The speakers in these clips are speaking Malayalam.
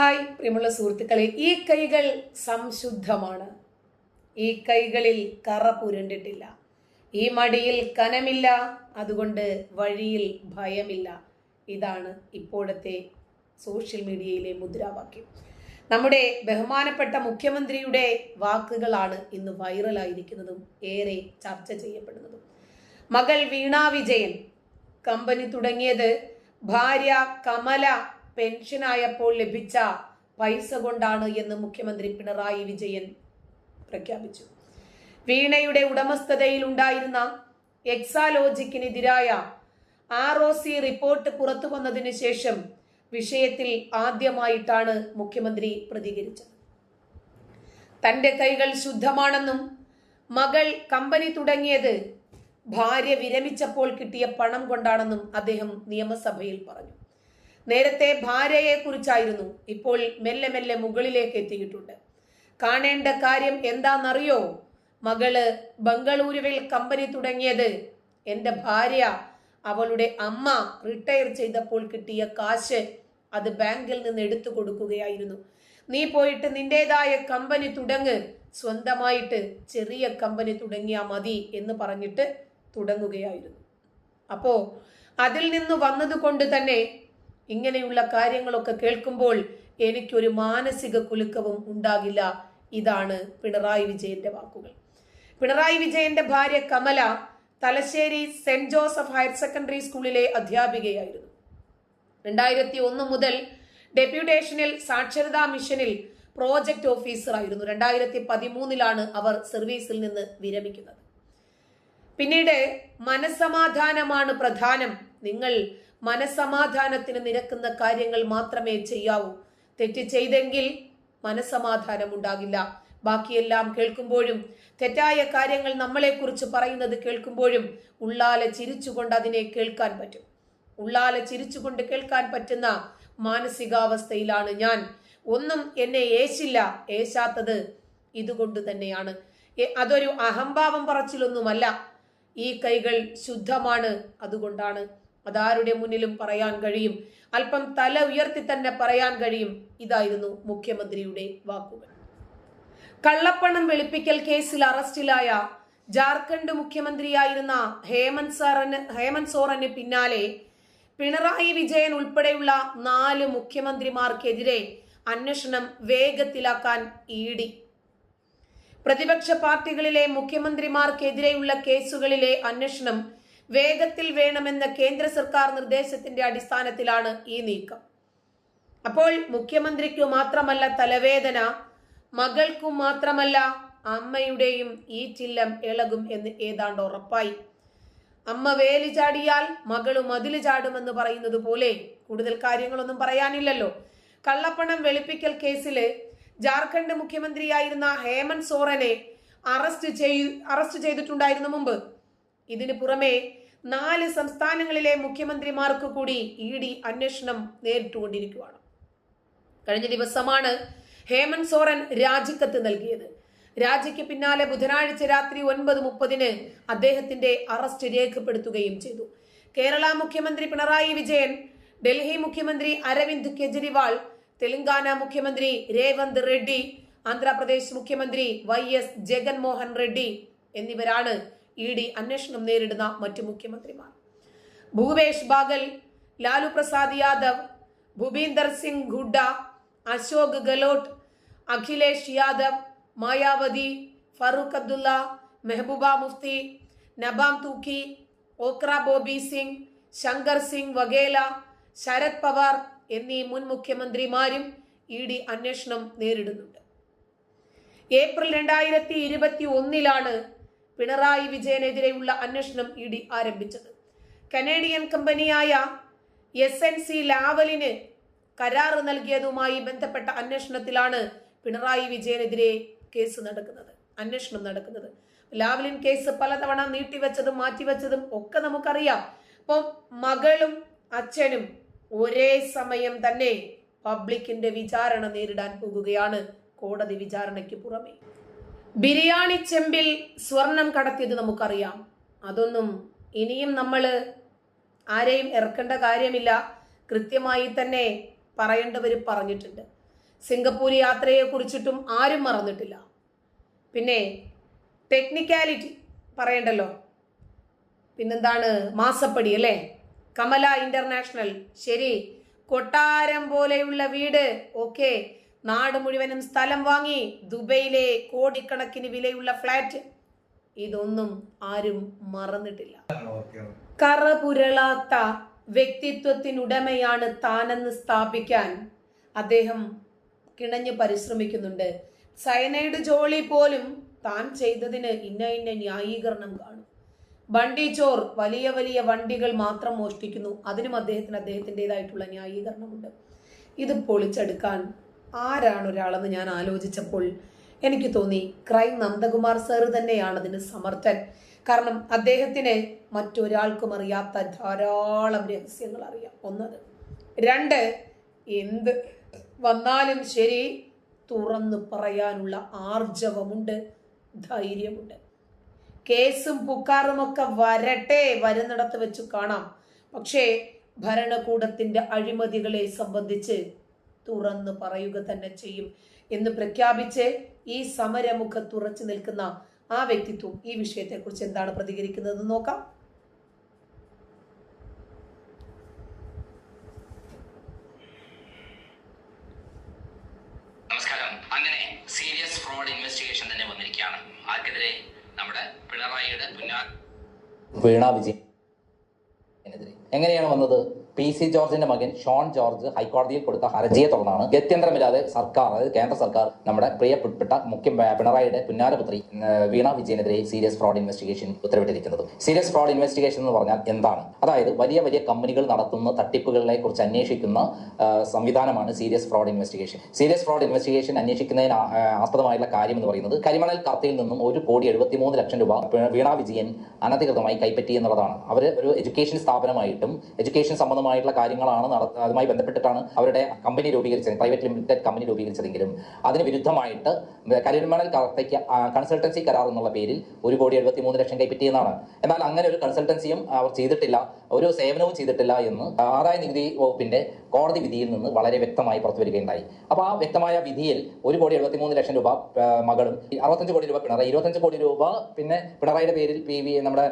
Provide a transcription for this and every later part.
ഹായ് പ്രിയമുള്ള സുഹൃത്തുക്കളെ ഈ കൈകൾ സംശുദ്ധമാണ്. ഈ കൈകളിൽ കറ പുരണ്ടിട്ടില്ല. ഈ മടിയിൽ കനമില്ല അതുകൊണ്ട് വഴിയിൽ ഭയമില്ല. ഇതാണ് ഇപ്പോഴത്തെ സോഷ്യൽ മീഡിയയിലെ മുദ്രാവാക്യം. നമ്മുടെ ബഹുമാനപ്പെട്ട മുഖ്യമന്ത്രിയുടെ വാക്കുകളാണ് ഇന്ന് വൈറലായിരിക്കുന്നതും ഏറെ ചർച്ച ചെയ്യപ്പെടുന്നതും. മകൾ വീണാ വിജയൻ കമ്പനി തുടങ്ങിയത് ഭാര്യ കമല പെൻഷനായപ്പോൾ ലഭിച്ച പൈസ കൊണ്ടാണ് എന്ന് മുഖ്യമന്ത്രി പിണറായി വിജയൻ പ്രഖ്യാപിച്ചു. വീണയുടെ ഉടമസ്ഥതയിൽ ഉണ്ടായിരുന്ന എക്സാലോജിക്കിനെതിരായ ആർ ഒ സി റിപ്പോർട്ട് പുറത്തു വന്നതിന് ശേഷം വിഷയത്തിൽ ആദ്യമായിട്ടാണ് മുഖ്യമന്ത്രി പ്രതികരിച്ചത്. തന്റെ കൈകൾ ശുദ്ധമാണെന്നും മകൾ കമ്പനി തുടങ്ങിയത് ഭാര്യ വിരമിച്ചപ്പോൾ കിട്ടിയ പണം കൊണ്ടാണെന്നും അദ്ദേഹം നിയമസഭയിൽ പറഞ്ഞു. നേരത്തെ ഭാര്യയെ കുറിച്ചായിരുന്നു ഇപ്പോൾ മെല്ലെ മെല്ലെ മുകളിലേക്ക് എത്തിയിട്ടുണ്ട്. കാണേണ്ട കാര്യം എന്താണെന്നറിയോ? മകൾ ബംഗളൂരുവിൽ കമ്പനി തുടങ്ങിയത്. എന്റെ ഭാര്യ അവളുടെ അമ്മ റിട്ടയർ ചെയ്തപ്പോൾ കിട്ടിയ കാശ് അത് ബാങ്കിൽ നിന്ന് എടുത്തു കൊടുക്കുകയായിരുന്നു. നീ പോയിട്ട് നിന്റേതായ കമ്പനി തുടങ്ങ്. സ്വന്തമായിട്ട് ചെറിയ കമ്പനി തുടങ്ങിയാ മതി എന്ന് പറഞ്ഞിട്ട് തുടങ്ങുകയായിരുന്നു. അപ്പോ അതിൽ നിന്ന് വന്നതുകൊണ്ട് തന്നെ ഇങ്ങനെയുള്ള കാര്യങ്ങളൊക്കെ കേൾക്കുമ്പോൾ എനിക്കൊരു മാനസിക കുലുക്കവും ഉണ്ടാകില്ല. ഇതാണ് പിണറായി വിജയന്റെ വാക്കുകൾ. പിണറായി വിജയന്റെ ഭാര്യ Kamala Thalassery saint Joseph higher secondary സ്കൂളിലെ അധ്യാപികയായിരുന്നു. രണ്ടായിരത്തി ഒന്ന് മുതൽ ഡെപ്യൂട്ടേഷനിൽ സാക്ഷരതാ മിഷനിൽ പ്രോജക്ട് ഓഫീസറായിരുന്നു രണ്ടായിരത്തി പതിമൂന്നിലാണ് അവർ സർവീസിൽ നിന്ന് വിരമിക്കുന്നത്. പിന്നീട് മനസമാധാനമാണ് പ്രധാനം. നിങ്ങൾ മനസമാധാനത്തിന് നിരക്കുന്ന കാര്യങ്ങൾ മാത്രമേ ചെയ്യാവൂ. തെറ്റ് ചെയ്തെങ്കിൽ മനസമാധാനം ഉണ്ടാകില്ല ബാക്കിയെല്ലാം കേൾക്കുമ്പോഴും തെറ്റായ കാര്യങ്ങൾ നമ്മളെക്കുറിച്ച് പറയുന്നത് കേൾക്കുമ്പോഴും ഉള്ളാലെ ചിരിച്ചുകൊണ്ട് അതിനെ കേൾക്കാൻ പറ്റും. ഉള്ളാലെ ചിരിച്ചുകൊണ്ട് കേൾക്കാൻ പറ്റുന്ന മാനസികാവസ്ഥയിലാണ് ഞാൻ. ഒന്നും എന്നെ ഏശില്ല ഏശാത്തത് ഇതുകൊണ്ട് തന്നെയാണ്. അതൊരു അഹംഭാവം പറച്ചിലൊന്നുമല്ല. ഈ കൈകൾ ശുദ്ധമാണ് അതുകൊണ്ടാണ്. അതാരുടെ മുന്നിലും പറയാൻ കഴിയും? അല്പം തല ഉയർത്തി തന്നെ പറയാൻ കഴിയും. ഇതായിരുന്നു മുഖ്യമന്ത്രിയുടെ വാക്കുകൾ. കള്ളപ്പണം വെളുപ്പിക്കൽ കേസിൽ അറസ്റ്റിലായ ജാർഖണ്ഡ് മുഖ്യമന്ത്രിയായിരുന്ന ഹേമന്ത് സാറിന് ഹേമന്ത് സോറന് പിന്നാലെ പിണറായി വിജയൻ ഉൾപ്പെടെയുള്ള നാല് മുഖ്യമന്ത്രിമാർക്കെതിരെ അന്വേഷണം വേഗത്തിലാക്കാൻ ഇ ഡി. പ്രതിപക്ഷ പാർട്ടികളിലെ മുഖ്യമന്ത്രിമാർക്കെതിരെയുള്ള കേസുകളിലെ അന്വേഷണം വേഗത്തിൽ വേണമെന്ന കേന്ദ്ര സർക്കാർ നിർദ്ദേശത്തിന്റെ അടിസ്ഥാനത്തിലാണ് ഈ നീക്കം. അപ്പോൾ മുഖ്യമന്ത്രിക്കു മാത്രമല്ല തലവേദന മകൾക്കും മാത്രമല്ല അമ്മയുടെയും ഈ ചില്ലം ഇളകും എന്ന് ഏതാണ്ട് ഉറപ്പായി. അമ്മ വേലി ചാടിയാൽ മകളും മതിൽ ചാടുമെന്ന് പറയുന്നത് പോലെ കൂടുതൽ കാര്യങ്ങളൊന്നും പറയാനില്ലല്ലോ. കള്ളപ്പണം വെളുപ്പിക്കൽ കേസിൽ ജാർഖണ്ഡ് മുഖ്യമന്ത്രിയായിരുന്ന ഹേമന്ത് സോറനെ അറസ്റ്റ് ചെയ് അറസ്റ്റ് ചെയ്തിട്ടുണ്ടായിരുന്നു മുമ്പ്. ഇതിനു പുറമെ നാല് സംസ്ഥാനങ്ങളിലെ മുഖ്യമന്ത്രിമാർക്ക് കൂടി ഇ ഡി അന്വേഷണം നേരിട്ടുകൊണ്ടിരിക്കുകയാണ്. കഴിഞ്ഞ ദിവസമാണ് ഹേമന്ത് സോറൻ രാജിക്കത്ത് നൽകിയത്. രാജിക്ക് പിന്നാലെ ബുധനാഴ്ച രാത്രി ഒൻപത് മുപ്പതിന് അദ്ദേഹത്തിന്റെ അറസ്റ്റ് രേഖപ്പെടുത്തുകയും ചെയ്തു. കേരള മുഖ്യമന്ത്രി പിണറായി വിജയൻ ഡൽഹി മുഖ്യമന്ത്രി അരവിന്ദ് കെജ്രിവാൾ തെലങ്കാന മുഖ്യമന്ത്രി രേവന്ത് റെഡ്ഡി ആന്ധ്രാപ്രദേശ് മുഖ്യമന്ത്രി വൈ എസ് ജഗൻമോഹൻ റെഡ്ഡി എന്നിവരാണ് ഇ ഡി അന്വേഷണം നേരിടുന്ന മറ്റു മുഖ്യമന്ത്രിമാർ. ഭൂപേഷ് ബാഗൽ ലാലു പ്രസാദ് യാദവ് ഭൂപീന്ദർ സിംഗ് ഹുഡ അശോക് ഗെലോട്ട് അഖിലേഷ് യാദവ് മായാവതി ഫറൂഖ് അബ്ദുള്ള മെഹബൂബ മുഫ്തി നബാം തൂക്കി ഓക്ര ബോബി സിംഗ് ശങ്കർ സിംഗ് വഗേല ശരത് പവാർ എന്നീ മുൻ മുഖ്യമന്ത്രിമാരും ഇ ഡി അന്വേഷണം നേരിടുന്നുണ്ട്. ഏപ്രിൽ രണ്ടായിരത്തി ഇരുപത്തി ഒന്നിലാണ് പിണറായി വിജയനെതിരെയുള്ള അന്വേഷണം ഇ ഡി ആരംഭിച്ചത്. കനേഡിയൻ കമ്പനിയായ എസ് എൻ സി ലാവലിന് കരാറ് നൽകിയതുമായി ബന്ധപ്പെട്ട അന്വേഷണത്തിലാണ് പിണറായി വിജയനെതിരെ കേസ് നടക്കുന്നത്. അന്വേഷണം നടക്കുന്നത്. ലാവലിൻ കേസ് പലതവണ നീട്ടിവെച്ചതും മാറ്റിവെച്ചതും ഒക്കെ നമുക്കറിയാം. അപ്പം മകളും അച്ഛനും ഒരേ സമയം തന്നെ പബ്ലിക്കിന്റെ വിചാരണ നേരിടാൻ പോകുകയാണ് കോടതി വിചാരണയ്ക്ക് പുറമെ. ബിരിയാണി ചെമ്പിൽ സ്വർണം കടത്തിയത് നമുക്കറിയാം. അതൊന്നും ഇനിയും നമ്മൾ ആരെയും ഇറക്കേണ്ട കാര്യമില്ല. കൃത്യമായി തന്നെ പറയേണ്ടവർ പറഞ്ഞിട്ടുണ്ട്. സിംഗപ്പൂർ യാത്രയെ കുറിച്ചിട്ടും ആരും മറന്നിട്ടില്ല. പിന്നെ ടെക്നിക്കാലിറ്റി പറയണ്ടല്ലോ. പിന്നെന്താണ് മാസപ്പടി അല്ലേ? കമല ഇന്റർനാഷണൽ. ശരി. കൊട്ടാരം പോലെയുള്ള വീട്. ഓക്കെ. നാട് മുഴുവനും സ്ഥലം വാങ്ങി ദുബൈയിലെ കോടിക്കണക്കിന് വിലയുള്ള ഫ്ലാറ്റ്. ഇതൊന്നും ആരും മറന്നിട്ടില്ല. കറപുരളാത്ത വ്യക്തിത്വത്തിനുടമയാണ് താനെന്ന് സ്ഥാപിക്കാൻ അദ്ദേഹം കിണഞ്ഞു പരിശ്രമിക്കുന്നുണ്ട്. സയനൈഡ് ജോളി പോലും താൻ ചെയ്തതിന് ഇന്ന ഇന്ന ന്യായീകരണം കാണും. വണ്ടി ചോർ വലിയ വലിയ വണ്ടികൾ മാത്രം മോഷ്ടിക്കുന്നു. അതിനും അദ്ദേഹത്തിന് അദ്ദേഹത്തിന്റെതായിട്ടുള്ള ന്യായീകരണമുണ്ട്. ഇത് പൊളിച്ചെടുക്കാൻ ആരാണ് ഒരാളെന്ന് ഞാൻ ആലോചിച്ചപ്പോൾ എനിക്ക് തോന്നി ക്രൈം നന്ദകുമാർ സാർ തന്നെയാണ് അതിന് സമർത്ഥൻ. കാരണം അദ്ദേഹത്തിന് മറ്റൊരാൾക്കും അറിയാത്ത ധാരാളം രഹസ്യങ്ങൾ അറിയാം. ഒന്നത്. രണ്ട് എന്ത് വന്നാലും ശരി തുറന്നു പറയാനുള്ള ആർജവമുണ്ട് ധൈര്യമുണ്ട്. കേസും പുക്കാറുമൊക്കെ വരട്ടെ വരുന്നിടത്ത് വെച്ച് കാണാം. പക്ഷേ ഭരണകൂടത്തിന്റെ അഴിമതികളെ സംബന്ധിച്ച് തുറന്നു പറയുക തന്നെ ചെയ്യും എന്ന് പ്രഖ്യാപിച്ച് ഈ സമരമുഖ ഉറച്ചു നിൽക്കുന്ന ആ വ്യക്തിത്വം ഈ വിഷയത്തെക്കുറിച്ച് എന്താണ് പ്രതികരിക്കുന്നതെന്ന് നോക്കാം. നമസ്കാരം. അങ്ങനെ സീരിയസ് ഫ്രോഡ് ഇൻവെസ്റ്റിഗേഷൻ തന്നെ വന്നിരിക്കുകയാണ്. ആർക്കെതിരെ നമ്മുടെ പിണറായിയുടെ വീണ വിജയനെതിരെ എങ്ങനെയാണ് വന്നത്? പി സി ജോർജിന്റെ മകൻ ഷോൺ ജോർജ് ഹൈക്കോടതിയിൽ കൊടുത്ത ഹർജിയെ തുടർന്നാണ് ഗത്യന്തരമില്ലാതെ സർക്കാർ അതായത് കേന്ദ്ര സർക്കാർ നമ്മുടെ പ്രിയപ്പെട്ട മുഖ്യ പിണറായിയുടെ പുന്നാരപുത്രി വീണ വിജയനെതിരെ സീരിയസ് ഫ്രോഡ് ഇൻവെസ്റ്റിഗേഷൻ ഉത്തരവിട്ടിരിക്കുന്നത്. സീരിയസ് ഫ്രോഡ് ഇൻവെസ്റ്റിഗേഷൻ എന്ന് പറഞ്ഞാൽ എന്താണ്? അതായത് വലിയ വലിയ കമ്പനികൾ നടത്തുന്ന തട്ടിപ്പുകളെ കുറിച്ച് അന്വേഷിക്കുന്ന സംവിധാനമാണ് serious fraud investigation. Serious fraud investigation അന്വേഷിക്കുന്നതിന് ആസ്പദമായുള്ള കാര്യം എന്ന് പറയുന്നത് കരിമണൽ കർത്തയിൽ നിന്നും ഒരു കോടി എഴുപത്തി മൂന്ന് ലക്ഷം രൂപ വീണ വിജയൻ അനധികൃതമായി കൈപ്പറ്റി എന്നുള്ളതാണ്. അവർ ഒരു എഡ്യൂക്കേഷൻ സ്ഥാപനമായിട്ടും എഡ്യൂക്കേഷൻ സംബന്ധമായിട്ടുള്ള കാര്യങ്ങളാണ് അതുമായി ബന്ധപ്പെട്ടിട്ടാണ് അവരുടെ കമ്പനി രൂപീകരിച്ചത് പ്രൈവറ്റ് ലിമിറ്റഡ് കമ്പനി രൂപീകരിച്ചതെങ്കിലും. അതിന് വിരുദ്ധമായിട്ട് കരിമണൽ കർത്തയ്ക്ക് കൺസൾട്ടൻസി കരാർ എന്നുള്ള പേരിൽ ഒരു കോടി എഴുപത്തി മൂന്ന് ലക്ഷം കൈപ്പറ്റിയെന്നാണ്. എന്നാൽ അങ്ങനെ ഒരു കൺസൾട്ടൻസിയും അവർ ചെയ്തിട്ടില്ല. ഒരു സേവനവും ചെയ്തിട്ടില്ല എന്ന് ആദായ നികുതി വകുപ്പിന്റെ കോടതി വിധിയിൽ നിന്ന് വളരെ വ്യക്തമായി പുറത്തു വരികയുണ്ടായി അപ്പോൾ ആ വ്യക്തമായ വിധിയിൽ ഒരു കോടി എഴുപത്തി മൂന്ന് ലക്ഷം രൂപ മകളും അറുപത്തഞ്ച് കോടി രൂപ പിണറായി ഇരുപത്തഞ്ച് കോടി രൂപ പിന്നെ പിണറായിയുടെ പേരിൽ പി വി നമ്മുടെ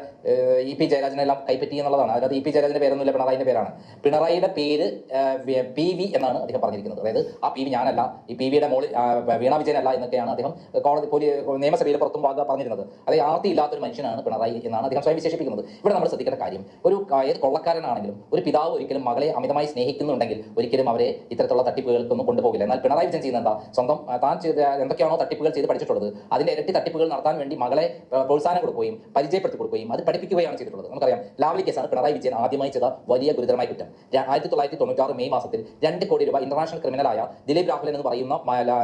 ഇ പി ജയരാജനെല്ലാം കൈപ്പറ്റി എന്നുള്ളതാണ്. അതായത് ഇ പി ജയരാജന്റെ പേരൊന്നുമില്ല പിണറായിന്റെ പേരാണ്. പിണറായിയുടെ പേര് പി വി എന്നാണ് അദ്ദേഹം പറഞ്ഞിരിക്കുന്നത്. അതായത് ആ പി വി ഞാനല്ല ഈ പി വിയുടെ മോളിൽ വീണ വിജയനല്ല എന്നൊക്കെയാണ് അദ്ദേഹം കോടതി പോലീ നിയമസഭയിൽ പുറത്തും പറഞ്ഞിരുന്നത്. അതായത് ആർത്തി ഇല്ലാത്തൊരു മനുഷ്യനാണ് പിണറായി എന്നാണ് അദ്ദേഹം സ്വയം വിശേഷിപ്പിക്കുന്നത്. ഇവിടെ നമ്മൾ ശ്രദ്ധിക്കേണ്ട കാര്യം ഒരു ഏത് കൊള്ളക്കാരനാണെങ്കിലും ഒരു പിതാവ് ഒരിക്കലും മകളെ അമിതമായി സ്നേഹിക്കുന്നുണ്ടെങ്കിൽ ഒരിക്കലും അവരെ ഇത്തരത്തിലുള്ള തട്ടിപ്പുകൾക്കൊന്നും കൊണ്ടുപോകില്ല. എന്നാൽ പിണറായി വിജയൻ ചെയ്യുന്നത് എന്താ? സ്വന്തം താൻ ചെയ്ത എന്തൊക്കെയാണോ തട്ടിപ്പുകൾ ചെയ്ത് പഠിച്ചിട്ടുള്ളത് അതിന്റെ ഇരട്ടി തട്ടിപ്പുകൾ നടത്താൻ വേണ്ടി മകളെ പ്രോത്സാഹനം കൊടുക്കുകയും പരിചയപ്പെടുത്തി കൊടുക്കുകയും അത് പഠിപ്പിക്കുകയാണ് ചെയ്തിട്ടുള്ളത്. നമുക്കറിയാം ലാവ്ലി കേസാണ് പിണറായി വിജയൻ ആദ്യമായി ചെയ്ത വലിയ ഗുരുതരമായ കുറ്റം. ആയിരത്തി തൊള്ളായിരത്തി തൊണ്ണൂറ്റാറ് മെയ് മാസത്തിൽ രണ്ട് കോടി രൂപ ഇന്റർനാഷണൽ ക്രിമിനലായ ദിലീപ് രാഹുലൻ എന്ന് പറയുന്ന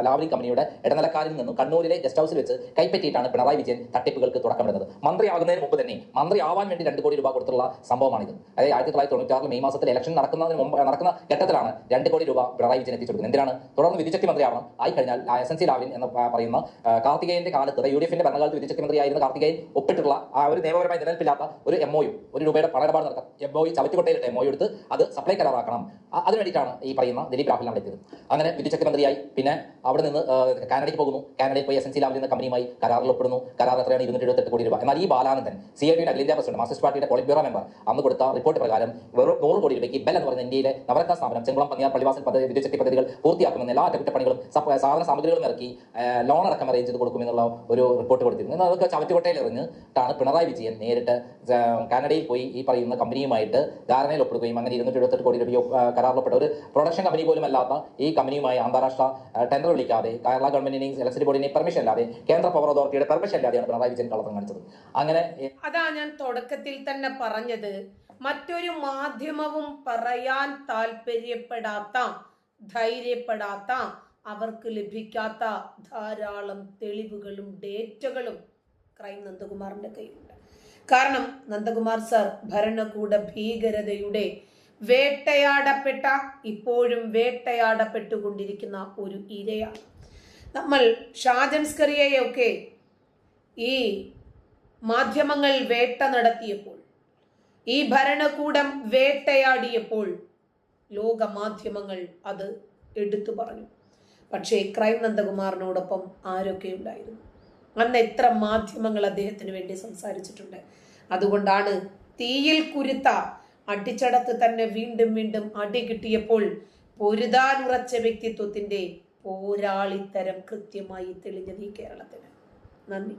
ലാവ്ലി കമ്പനിയുടെ ഇടനിലക്കാരിൽ നിന്നും കണ്ണൂരിലെ ഗസ്റ്റ് ഹൗസിൽ വെച്ച് കൈപ്പറ്റിയിട്ടാണ് പിണറായി വിജയൻ തട്ടിപ്പുകൾക്ക് തുടക്കമിടുന്നത്. മന്ത്രിയാകുന്നതിന് മുമ്പ് തന്നെ മന്ത്രി ആവാൻ വേണ്ടി രണ്ട് കോടി രൂപ കൊടുത്തുള്ള സംഭവമാണിത്. അതായത് ആയിരത്തി തൊള്ളായിരത്തി തൊണ്ണൂറ്റാറ് മെയ് മാസത്തിൽ ഇലക്ഷൻ നടക്കുന്നതിന് മുമ്പ് നടക്കുന്ന ഘട്ടത്തിലാണ് രണ്ട് കോടി രൂപ പിണറായി വിജയൻ എത്തിച്ചു കൊടുക്കുന്നത് എന്തിനാണ് തുടർന്ന് വിദ്യുച്ഛക്തി മന്ത്രിയാവണം ആയി കഴിഞ്ഞാൽ എസ് എൻ സി ലാവിൻ എന്ന് പറയുന്ന കാർത്തികേയന്റെ കാലത്ത് യു ഡി എഫിന്റെ ഭരണകാലത്ത് വിദ്യുച്ഛക്തി മന്ത്രിയായിരുന്ന കാർത്തികേയൻ ഒപ്പിട്ടുള്ള ആ ഒരു നിയമപരമായി നിലനിൽപ്പില്ലാത്ത ഒരു എം ഒരു രൂപയുടെ പണമിടപാട് നടത്താം എം ഒ ചവറ്റുകൊട്ടയിലിട്ട് എം ഒ എടുത്ത് അത് സപ്ലൈ കരാറാക്കണം അതിനുവേണ്ടിയിട്ടാണ് വേണ്ടിയിട്ടാണ് ഈ പറയുന്ന ദിലീപ് രാഹുൽ അവിടെ എത്തിയത് അങ്ങനെ വിദ്യുച്ഛക്തി മന്ത്രിയായി പിന്നെ അവിടെ നിന്ന് കാനഡയ്ക്ക് പോകുന്നു കാനഡയിൽ പോയി എസ് എൻ സി ലാവിൽ എന്ന കമ്പനിയുമായി കരാറിൽ ഒപ്പിടുന്നു കരാർ എത്രയാണ് ഇരുന്നൂറ്റി എഴുപത്തെട്ട് കോടി രൂപ എന്നാൽ ഈ ബാലാനന്ദൻ സി ഐ ഡിയുടെ അഖിലേന്ത്യാ പ്രസിഡന്റ് മാർക്സിസ്റ്റ് പാർട്ടിയുടെ പോളിറ്റ് ബ്യൂറോ മെമ്പർ അന്ന് കൊടുത്ത റിപ്പോർട്ട് പ്രകാരം വെറും നൂറ് കോടി രൂപയ്ക്ക് ബെൽ എന്ന് പറയുന്ന ഇന്ത്യയിലെ നവരത്ന സ്ഥാപനം ചെങ്കുളം പന്നിയാർ പള്ളിവാസൽ പദ്ധതി വിദ്യുച്ഛക്തി പദ്ധതികൾ പൂർത്തിയാക്കുമെന്ന എല്ലാ അറ്റകുറ്റപ്പണികളും സാധന സാമഗ്രികളും ഇറക്കി ലോൺ അടക്കം അറേഞ്ച് ചെയ്ത് കൊടുക്കുമെന്നുള്ള ഒരു റിപ്പോർട്ട് കൊടുത്തിരുന്നു. അതൊക്കെ ചവറ്റുകൊട്ടയിൽ എറിഞ്ഞിട്ടാണ് പിണറായി വിജയൻ നേരിട്ട് കാനഡയിൽ പോയി ഈ പറയുന്ന കമ്പനിയുമായിട്ട് ധാരണയിൽ ഒപ്പിടുകയും അങ്ങനെ ഇരുന്നൂറ്റി എഴുപത്തെട്ട് കോടി രൂപ കരാറിലപ്പെട്ട ഒരു പ്രൊഡക്ഷൻ കമ്പനി പോലും അല്ലാത്ത ഈ കമ്പനിയുമായി അന്താരാഷ്ട്ര ടെൻഡർ വിളിക്കാതെ കേരള ഗവൺമെന്റിനെയും ഇലക്ട്രിസിറ്റി ബോർഡിനെയും പെർമിഷൻ അല്ലാതെ കേന്ദ്ര പവർ അതോറിറ്റിയുടെ പെർമിഷൻ അല്ലാതെയാണ് പിണറായി വിജയൻ കള്ളത്തം കാണിച്ചത് അങ്ങനെ അതാ ഞാൻ തുടക്കത്തിൽ തന്നെ പറഞ്ഞത്. മറ്റൊരു മാധ്യമവും പറയാൻ താല്പര്യപ്പെടാത്ത ധൈര്യപ്പെടാത്ത അവർക്ക് ലഭിക്കാത്ത ധാരാളം തെളിവുകളും ഡേറ്റകളും ക്രൈം നന്ദകുമാറിന്റെ കയ്യിലുണ്ട്. കാരണം നന്ദകുമാർ സർ ഭരണകൂട ഭീകരതയുടെ വേട്ടയാടപ്പെട്ട ഇപ്പോഴും വേട്ടയാടപ്പെട്ടുകൊണ്ടിരിക്കുന്ന ഒരു ഇരയാണ്. നമ്മൾ ഷാജൻസ്കറിയെയൊക്കെ ഈ മാധ്യമങ്ങൾ വേട്ട നടത്തിയപ്പോൾ ഈ ഭരണകൂടം വേട്ടയാടിയപ്പോൾ ലോകമാധ്യമങ്ങൾ അത് എടുത്തു പറഞ്ഞു. പക്ഷേ ക്രൈം നന്ദകുമാറിനോടൊപ്പം ആരൊക്കെ ഉണ്ടായിരുന്നു? അന്ന് എത്ര മാധ്യമങ്ങൾ അദ്ദേഹത്തിന് വേണ്ടി സംസാരിച്ചിട്ടുണ്ട്? അതുകൊണ്ടാണ് തീയിൽ കുരുത്ത അടിച്ചടത്ത് തന്നെ വീണ്ടും വീണ്ടും അടി കിട്ടിയപ്പോൾ പൊരുതാനുറച്ച വ്യക്തിത്വത്തിന്റെ പോരാളിത്തരം കൃത്യമായി തെളിഞ്ഞത് ഈ കേരളത്തിന്. നന്ദി.